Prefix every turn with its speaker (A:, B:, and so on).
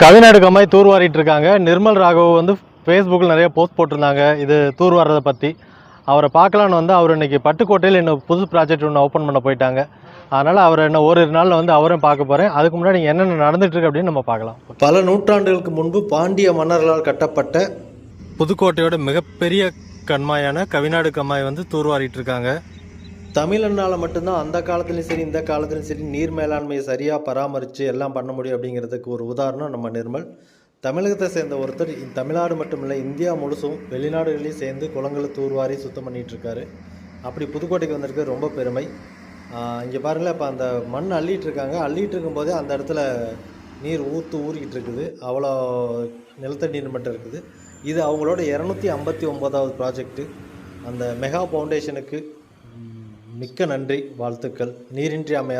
A: கவிநாடு கம்மாய் தூர்வாரிட்டு இருக்காங்க. நிர்மல் ராகவ் வந்து ஃபேஸ்புக்கில் நிறைய போஸ்ட் போட்டிருந்தாங்க. இது தூர்வாரதை பற்றி அவரை பார்க்கலான்னு வந்து அவர் இன்னைக்கு பட்டுக்கோட்டையில் இன்னும் புது ப்ராஜெக்ட் ஒன்று ஓப்பன் பண்ண போயிட்டாங்க. அதனால் அவர் என்ன ஓரிரு நாளில் வந்து அவரும் பார்க்க போகிறேன் அதுக்கு முன்னாடி என்னென்ன நடந்துட்டு இருக்கு அப்படின்னு நம்ம பார்க்கலாம். பல நூற்றாண்டுகளுக்கு முன்பு பாண்டிய மன்னர்களால் கட்டப்பட்ட புதுக்கோட்டையோட மிகப்பெரிய கண்மாயான கவிநாடு கம்மாய் வந்து தூர்வாரிட்டு இருக்காங்க. தமிழனால் மட்டும்தான் அந்த காலத்துலேயும் சரி இந்த காலத்துலேயும் சரி நீர் மேலாண்மையை சரியாக பராமரித்து எல்லாம் பண்ண முடியும் அப்படிங்கிறதுக்கு ஒரு உதாரணம் நம்ம நிர்மல். தமிழகத்தை சேர்ந்த ஒருத்தர் தமிழ்நாடு மட்டும் இல்லை இந்தியா முழுசும் வெளிநாடுகளையும் சேர்ந்து குளங்களை தூர்வாரி சுத்தம் பண்ணிகிட்ருக்காரு அப்படி புதுக்கோட்டைக்கு வந்திருக்கு ரொம்ப பெருமை. இங்கே பாருங்களேன் இப்போ அந்த மண் அள்ளிகிட்டு இருக்காங்க. அள்ளிகிட்டு இருக்கும்போதே அந்த இடத்துல நீர் ஊற்று ஊறிக்கிட்டு இருக்குது. அவ்வளோ நிலத்தடி நீர் இருக்குது. இது அவங்களோட இரநூத்தி ஐம்பத்தி ஒம்போதாவது ப்ராஜெக்ட்டு அந்த மெகா ஃபவுண்டேஷனுக்கு மிக்க நன்றி வாழ்த்துக்கள். நீரின்றி அமையா